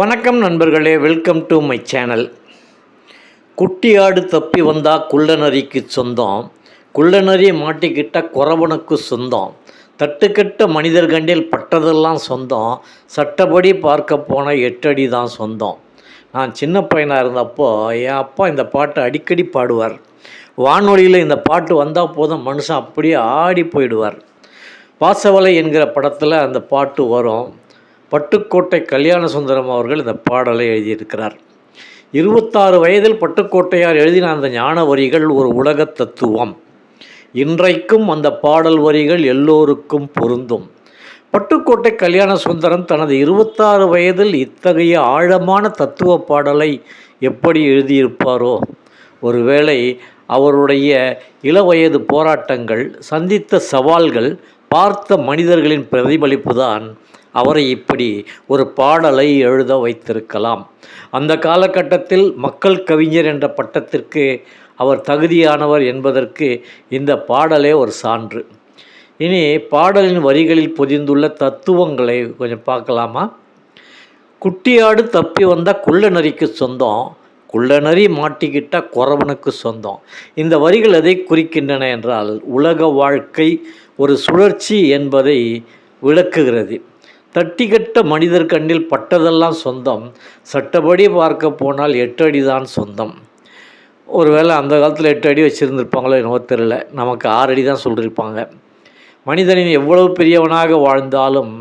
வணக்கம் நண்பர்களே welcome to my channel குட்டியாடு தப்பி வந்தால் குள்ளநரிக்கு சொந்தம். குள்ளநரி மாட்டிக்கிட்ட குறவனுக்கு சொந்தம். தட்டுக்கட்ட மனிதர் கண்டில் பட்டதெல்லாம் சொந்தம். சட்டப்படி பார்க்க போன எட்டடி தான் சொந்தம். நான் சின்ன பையனாக இருந்தப்போ என் அப்பா இந்த பாட்டை அடிக்கடி பாடுவார். வானொலியில் இந்த பாட்டு வந்தால் போதும் மனுஷன் அப்படியே ஆடி போயிடுவார். வாசவலை என்கிற படத்தில் அந்த பாட்டு வரும். பட்டுக்கோட்டை கல்யாண சுந்தரம் அவர்கள் இந்த பாடலை எழுதியிருக்கிறார். இருபத்தாறு வயதில் பட்டுக்கோட்டையார் எழுதின அந்த ஞான வரிகள் ஒரு உலக தத்துவம். இன்றைக்கும் அந்த பாடல் வரிகள் எல்லோருக்கும் பொருந்தும். பட்டுக்கோட்டை கல்யாண சுந்தரம் தனது இருபத்தாறு வயதில் இத்தகைய ஆழமான தத்துவ பாடலை எப்படி எழுதியிருப்பாரோ? ஒருவேளை அவருடைய இளவயது போராட்டங்கள் சந்தித்த சவால்கள் பார்த்த மனிதர்களின் பிரதிபலிப்பு தான் அவரை இப்படி ஒரு பாடலை எழுத வைத்திருக்கலாம். அந்த காலகட்டத்தில் மக்கள் கவிஞர் என்ற பட்டத்திற்கு அவர் தகுதியானவர் என்பதற்கு இந்த பாடலே ஒரு சான்று. இனி பாடலின் வரிகளில் பொதிந்துள்ள தத்துவங்களை கொஞ்சம் பார்க்கலாமா? குட்டியாடு தப்பி வந்தால் குள்ள நரிக்கு சொந்தம். குள்ளநறி மாட்டிக்கிட்ட குறவனுக்கு சொந்தம். இந்த வரிகள் எதை குறிக்கின்றன என்றால் உலக வாழ்க்கை ஒரு சுழற்சி என்பதை விளக்குகிறது. தட்டிக்கட்ட மனிதர் கண்ணில் பட்டதெல்லாம் சொந்தம். சட்டப்படி பார்க்க போனால் எட்டு அடி தான் சொந்தம். ஒருவேளை அந்த காலத்தில் எட்டு அடி வச்சுருந்துருப்பாங்களோ என்னவோ தெரில நமக்கு ஆறு அடி தான் சொல்லியிருப்பாங்க மனிதனின் எவ்வளவு பெரியவனாக வாழ்ந்தாலும்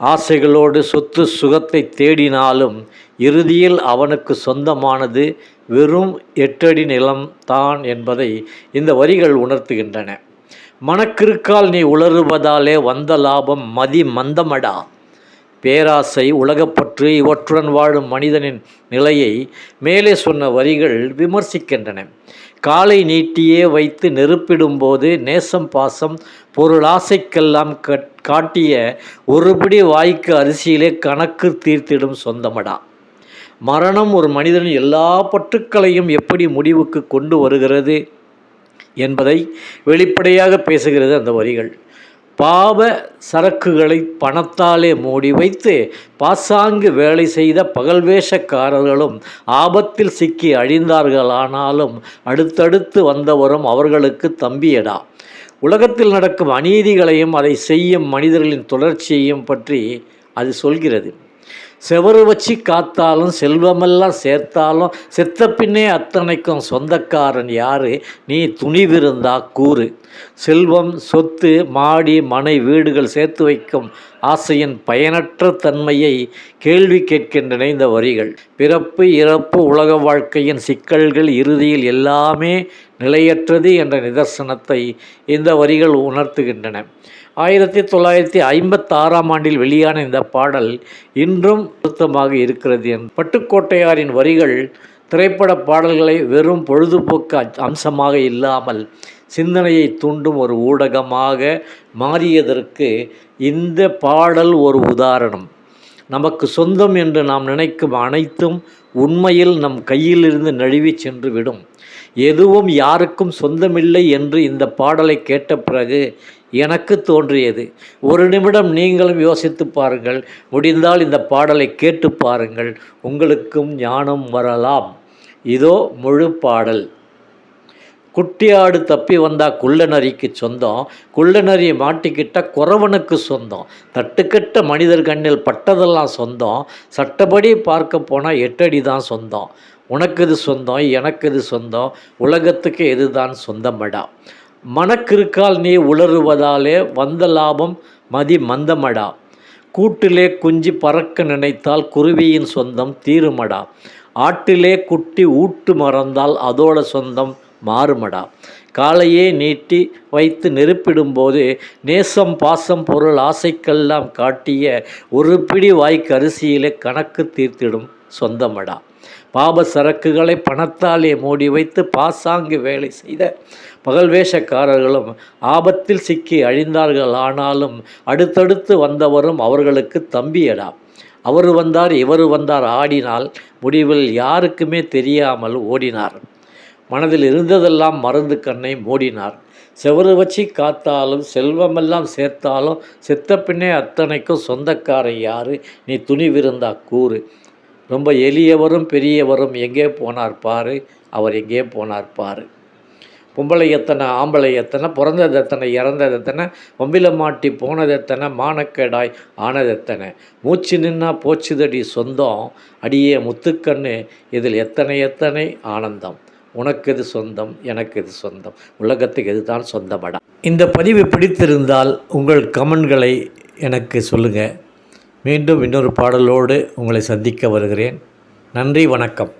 ஆசைகளோடு சொத்து சுகத்தை தேடினாலும் இறுதியில் அவனுக்கு சொந்தமானது வெறும் எட்டடி நிலம் தான் என்பதை இந்த வரிகள் உணர்த்துகின்றன. மனக்கிருக்கால் நீ உளறுவதாலே வந்த லாபம் மதி மந்தமடா. பேராசை உலகப்பற்று இவற்றுடன் வாழும் மனிதனின் நிலையை மேலே சொன்ன வரிகள் விமர்சிக்கின்றன. காலை நீட்டியே வைத்து நெருப்பிடும்போது நேசம் பாசம் பொருளாசைக்கெல்லாம் காட்டிய ஒருபடி வாய்க்கு அரிசியிலே கணக்கு தீர்த்திடும் சொந்தமடா. மரணம் ஒரு மனிதனின் எல்லா பற்றுக்களையும் எப்படி முடிவுக்கு கொண்டு வருகிறது என்பதை வெளிப்படையாக பேசுகிறது அந்த வரிகள். பாவ சரக்குகளை பணத்தாலே மூடி வைத்து பாசாங்கு வேலை செய்த பகல்வேஷக்காரர்களும் ஆபத்தில் சிக்கி அழிந்தார்களானாலும் அடுத்தடுத்து வந்தவரும் அவர்களுக்கு தம்பியடா. உலகத்தில் நடக்கும் அநீதிகளையும் அதை செய்யும் மனிதர்களின் தொடர்ச்சியையும் பற்றி அது சொல்கிறது. செவரு வச்சு காத்தாலும் செல்வமெல்லாம் சேர்த்தாலும் செத்த பின்னே அத்தனைக்கும் சொந்தக்காரன் யாரு? நீ துணிவிருந்தா கூறு. செல்வம் சொத்து மாடி மனை வீடுகள் சேர்த்து வைக்கும் ஆசையின் பயனற்ற தன்மையை கேள்வி கேட்கின்றன இந்த வரிகள். பிறப்பு இறப்பு உலக வாழ்க்கையின் சிக்கல்கள் இறுதியில் எல்லாமே நிலையற்றது என்ற நிதர்சனத்தை இந்த வரிகள் உணர்த்துகின்றன. ஆயிரத்தி தொள்ளாயிரத்தி ஐம்பத்தாறாம் ஆண்டில் வெளியான இந்த பாடல் இன்றும் பொருத்தமாக இருக்கிறது என் பட்டுக்கோட்டையாரின் வரிகள் திரைப்பட பாடல்களை வெறும் பொழுதுபோக்கு அம்சமாக இல்லாமல் சிந்தனையை தூண்டும் ஒரு ஊடகமாக மாறியதற்கு இந்த பாடல் ஒரு உதாரணம். நமக்கு சொந்தம் என்று நாம் நினைக்கும் அனைத்தும் உண்மையில் நம் கையிலிருந்து நழுவி சென்று விடும். எதுவும் யாருக்கும் சொந்தமில்லை என்று இந்த பாடலை கேட்ட பிறகு எனக்கு தோன்றியது. ஒரு நிமிடம் நீங்களும் யோசித்து பாருங்கள். முடிந்தால் இந்த பாடலை கேட்டு பாருங்கள். உங்களுக்கும் ஞானம் வரலாம். இதோ முழு பாடல். குட்டியாடு தப்பி வந்தால் குள்ளநரிக்கு சொந்தம். குள்ளநரி மாட்டிக்கிட்ட குறவனுக்கு சொந்தம். தட்டுக்கட்ட மனிதர் கண்ணில் பட்டதெல்லாம் சொந்தம். சட்டப்படி பார்க்க போனால் எட்டடி தான் சொந்தம். உனக்கு இது சொந்தம் எனக்கு இது சொந்தம் உலகத்துக்கு எதுதான் சொந்தமடா? மனக்கிருக்கால் நீ உளறுவதாலே வந்த லாபம் மதி மந்தமடா? கூட்டிலே குஞ்சு பறக்க நினைத்தால் குருவியின் சொந்தம் தீருமடா? ஆட்டிலே குட்டி ஊட்டு மறந்தால் அதோட சொந்தம் மாறுமடா? காலையே நீட்டி வைத்து நெருப்பிடும்போது நேசம் பாசம் பொருள் ஆசைக்கெல்லாம் காட்டிய ஒரு பிடி வாய்க்கு அரிசியிலே கணக்கு தீர்த்திடும் சொந்தமடா. பாப சரக்குகளை பணத்தாலே மூடி வைத்து பாசாங்கு வேலை செய்த பகல் வேஷக்காரர்களும் ஆபத்தில் சிக்கி அழிந்தார்கள். ஆனாலும் அடுத்தடுத்து வந்தவரும் அவர்களுக்கு தம்பியடா. அவர் வந்தார் இவர் வந்தார் ஆடினால் முடிவில் யாருக்குமே தெரியாமல் ஓடினார். மனதில் இருந்ததெல்லாம் மருந்து கண்ணை மூடினார். செவரு வச்சு காத்தாலும் செல்வமெல்லாம் சேர்த்தாலும் செத்த பின்னே அத்தனைக்கும் சொந்தக்காரன் யாரு? நீ துணிவிருந்தா கூறு. ரொம்ப எளியவரும் பெரியவரும் எங்கே போனார் பாரு அவர் எங்கே போனார் பாரு. பொம்பளை எத்தனை ஆம்பளை எத்தனை பிறந்தது எத்தனை இறந்தது எத்தனை ஒம்பில மாட்டி போனது எத்தனை மானக்கேடாய் ஆனது எத்தனை. மூச்சு நின்னா போச்சுதடி சொந்தம் அடியே முத்துக்கண்ணு இதில் எத்தனை எத்தனை ஆனந்தம். உனக்கு இது சொந்தம் எனக்கு இது சொந்தம். உலகத்துக்கு இதுதான் சொந்தமடா. இந்த பதிவு பிடித்திருந்தால் உங்கள் கமெண்ட்களை எனக்கு சொல்லுங்கள் மீண்டும் இன்னொரு பாடலோடு உங்களை சந்திக்க வருகிறேன். நன்றி வணக்கம்.